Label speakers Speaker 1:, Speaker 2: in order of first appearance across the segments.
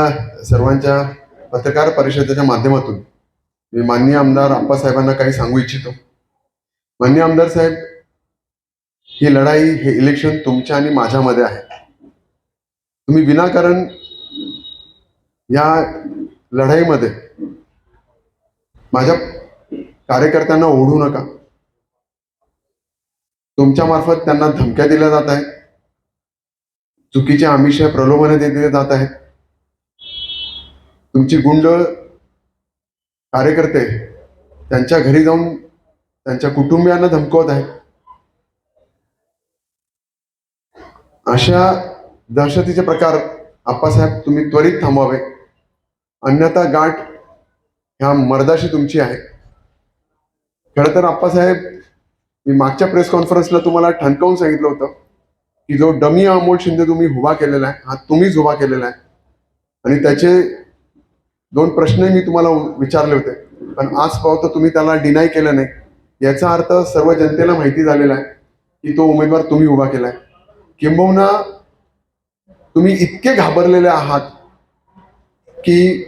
Speaker 1: सर्वांच्या पत्रकार परिषदेच्या माध्यमातून मी माननीय आमदार आप्पासाहेबांना काही सांगू इच्छितो. माननीय आमदार साहेब ही लढाई हे इलेक्शन तुमच्या आणि माझ्यामध्ये आहे. तुम्ही विनाकारण या लढाईमध्ये माझ्या कार्यकर्त्यांना ओढू नका. तुमच्या मार्फत त्यांना धमक्या दिल्या जात आहेत. चुकीचे आमिष प्रलोभने दिले जात आहेत. तुमची गुंड कार्यकर्ते त्यांच्या घरी जाऊन त्यांच्या कुटुंबियांना धमकवत आहेत. अशा दहशतीचे प्रकार आप्पासाहेब तुम्ही त्वरित थांबवावे. अन्यथा गाठ ह्या मर्दाशी तुमची आहे. खरं तर आप्पासाहेब मी मागच्या प्रेस कॉन्फरन्सला तुम्हाला ठणकावून सांगितलं होतं की जो डमी अमोल शिंदे तुम्ही उभा केलेला आहे हा तुम्हीच उभा केलेला आहे. आणि त्याचे दोन प्रश्न मी तुम्हाला विचारले होते. पण आज पाहतो तुम्ही त्याला डिनाय केलं नाही. याचा अर्थ सर्व जनतेला माहिती झालेला आहे की तो उमेदवार तुम्ही उभा केलाय. किंबहुना तुम्ही इतके घाबरलेले आहात की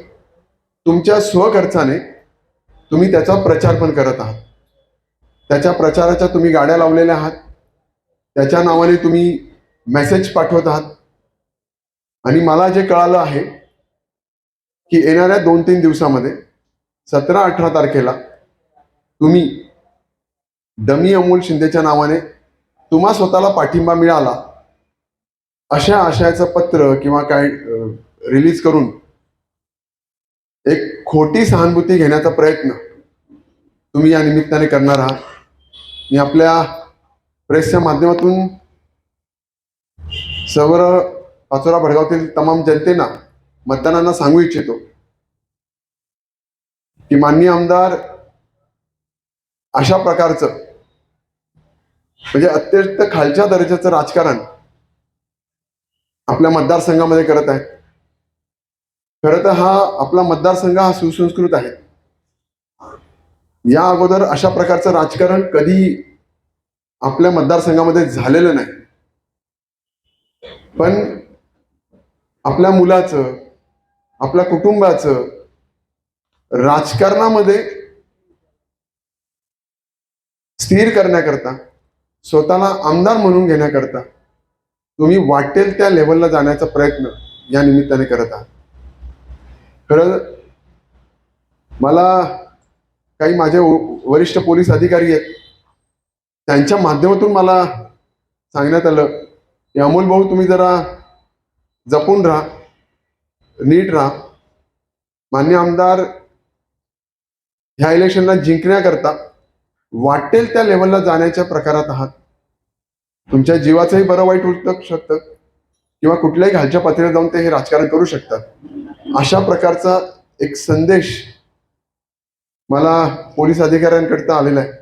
Speaker 1: तुमच्या स्वखर्चाने तुम्ही त्याचा प्रचार पण करत आहात. त्याच्या प्रचाराच्या तुम्ही गाड्या लावलेल्या आहात. त्याच्या नावाने तुम्ही मेसेज पाठवत आहात. आणि मला जे कळालं आहे की येणाऱ्या दोन तीन दिवसामध्ये सतरा अठरा तारखेला तुम्ही डमी अमोल शिंदेच्या नावाने तुम्हा स्वतःला पाठिंबा मिळाला अशा आशयाचं पत्र किंवा काय रिलीज करून एक खोटी सहानुभूती घेण्याचा प्रयत्न तुम्ही या निमित्ताने करणार आहात. मी आपल्या प्रेसच्या माध्यमातून सवर पाचोरा भडगावतील तमाम जनतेना मतदारांना सांगू इच्छितो की माननीय आमदार अशा प्रकारचं म्हणजे अत्यंत खालच्या दर्जाचं राजकारण आपल्या मतदारसंघामध्ये करत आहेत. खरं तर हा आपला मतदारसंघ हा सुसंस्कृत आहे. या अगोदर अशा प्रकारचं राजकारण कधी आपल्या मतदारसंघामध्ये झालेलं नाही. पण आपल्या मुलाचं आपल्या कुटुंबाचं राजकारणामध्ये स्थिर करण्याकरता स्वतःला आमदार म्हणून घेण्याकरता तुम्ही वाटेल त्या लेवलला जाण्याचा प्रयत्न या निमित्ताने करत आहात. खरं मला काही माझे वरिष्ठ पोलीस अधिकारी आहेत त्यांच्या माध्यमातून मला सांगण्यात आलं की अमोल भाऊ तुम्ही जरा जपून राहा नीट राहा. मान्य आमदार ह्या इलेक्शनला जिंकण्याकरता वाटेल त्या लेवलला जाण्याच्या प्रकारात आहात. तुमच्या जीवाचंही बरं वाईट होऊ शकतं किंवा कुठल्याही घालच्या पातळीवर जाऊन ते हे राजकारण करू शकतात. अशा प्रकारचा एक संदेश मला पोलीस अधिकाऱ्यांकडता आलेला आहे.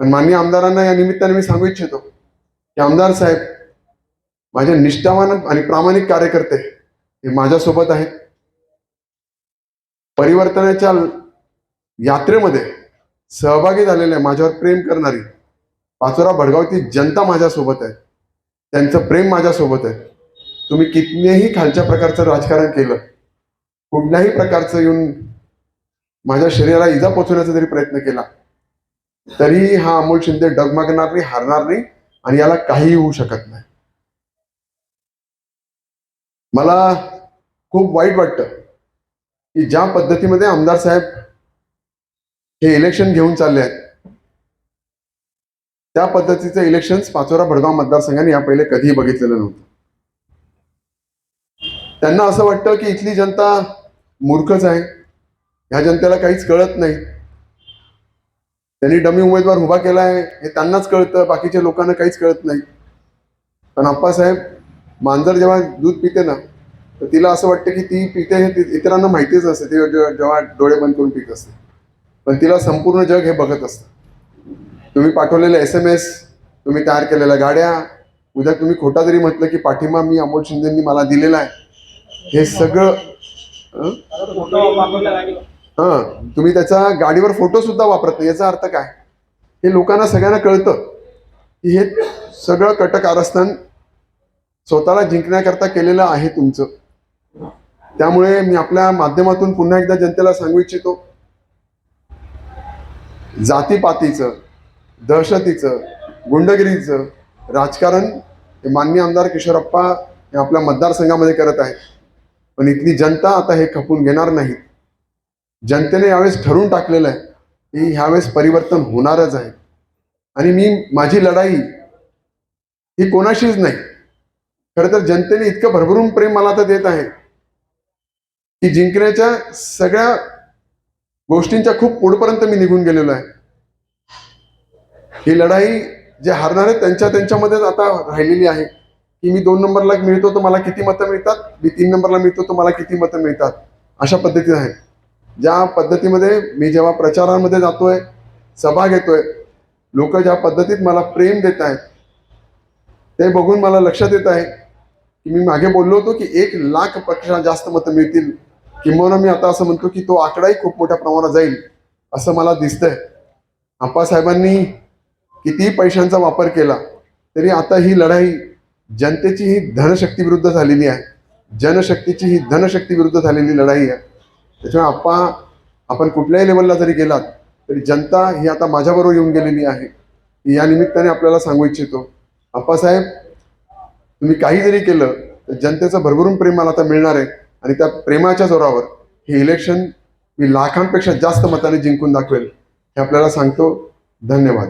Speaker 1: पण माननीय आमदारांना या निमित्ताने मी सांगू इच्छितो की आमदार साहेब माझे निष्ठावान आणि प्रामाणिक कार्यकर्ते हे माझ्यासोबत आहेत. परिवर्तनाच्या यात्रेमध्ये सहभागी झालेले माझ्यावर प्रेम करणारी पाचोरा भडगावची जनता माझ्यासोबत आहे. त्यांचं प्रेम माझ्यासोबत आहे. तुम्ही कितनेही खालच्या प्रकारचं राजकारण केलं कुठल्याही प्रकारचं येऊन माझ्या शरीराला इजा पोचवण्याचा जरी प्रयत्न केला तरी हा अमोल शिंदे डगमगणार नाही हारणार नाही आणि याला काहीही होऊ शकत नाही. मला खूप वाईट वाटतं की ज्या पद्धतीमध्ये आमदार साहेब हे इलेक्शन घेऊन चालले आहेत त्या पद्धतीचं इलेक्शन पाचोरा भडगाव मतदारसंघाने या पहिले कधीही बघितलेलं नव्हतं. त्यांना असं वाटतं की इथली जनता मूर्खच आहे ह्या जनतेला काहीच कळत नाही. त्यांनी डमी उमेदवार उभा केलाय हे त्यांनाच कळतं बाकीच्या लोकांना काहीच कळत नाही. पण आप्पासाहेब मांजर जेव्हा दूध पिते ना तर तिला असं वाटतं की ती पिते हे इतरांना माहितीच असते ती जेव्हा डोळे बंद करून पित असते. पण तिला संपूर्ण जग हे बघत असतं. तुम्ही पाठवलेले एस एम एस तुम्ही तयार केलेल्या गाड्या उद्या तुम्ही खोटा जरी म्हटलं की पाठिंबा मी अमोल शिंदेंनी मला दिलेला आहे. हे सगळं हां तुम्ही त्याचा गाडीवर फोटो सुद्धा वापरत नाही. याचा अर्थ काय? हे लोकांना सगळ्यांना कळतं की हे सगळं कटकारस्थान स्वतःला जिंकण्याकरता केलेलं आहे तुमचं. त्यामुळे मी आपल्या माध्यमातून पुन्हा एकदा जनतेला सांगू इच्छितो जातीपातीचं दहशतीचं गुंडगिरीचं राजकारण हे मान्य आमदार किशोरप्पा हे आपल्या मतदारसंघामध्ये करत आहेत. पण इथली जनता आता हे खपून घेणार नाही. जनतेने यावेळेस ठरवून टाकलेलं आहे की ह्यावेळेस परिवर्तन होणारच आहे. आणि मी माझी लढाई ही कोणाशीच नाही. खरं तर जनतेने इतकं भरभरून प्रेम मला आता देत आहे की जिंकण्याच्या सगळ्या गोष्टींच्या खूप पुढपर्यंत मी निघून गेलेलो आहे. ही लढाई जे हारणार आहेत त्यांच्या त्यांच्यामध्येच आता राहिलेली आहे. की मी दोन नंबरला मिळतो तर मला किती मतं मिळतात? मी तीन नंबरला मिळतो तर मला किती मतं मिळतात? अशा पद्धतीने आहे. ज्या पद्धतीमध्ये मी जेव्हा प्रचारामध्ये जातोय सभा घेतोय लोक ज्या पद्धतीत मला प्रेम देत आहेत ते बघून मला लक्षात येत आहे की मी मागे बोललो होतो की एक लाखपेक्षा जास्त मतं मिळतील. किंबहुना मी आता असं म्हणतो की तो आकडाही खूप मोठ्या प्रमाणात जाईल असं मला दिसतंय. आप्पासाहेबांनी कितीही पैशांचा वापर केला तरी आता ही लढाई जनतेची ही धनशक्ती विरुद्ध झालेली आहे. जनशक्तीची ही धनशक्ती विरुद्ध झालेली लढाई आहे. त्याच्यामुळे आप्पा आपण कुठल्याही लेवलला जरी गेलात तरी जनता ही आता माझ्याबरोबर येऊन गेलेली आहे. या निमित्ताने आपल्याला सांगू इच्छितो आप्पासाहेब तुम्ही काही जरी केलं तर जनतेचं भरभरून प्रेम मला आता मिळणार आहे. आणि त्या प्रेमाच्या जोरावर हे इलेक्शन मी लाखांपेक्षा जास्त मताने जिंकून दाखवेल हे आपल्याला सांगतो. धन्यवाद.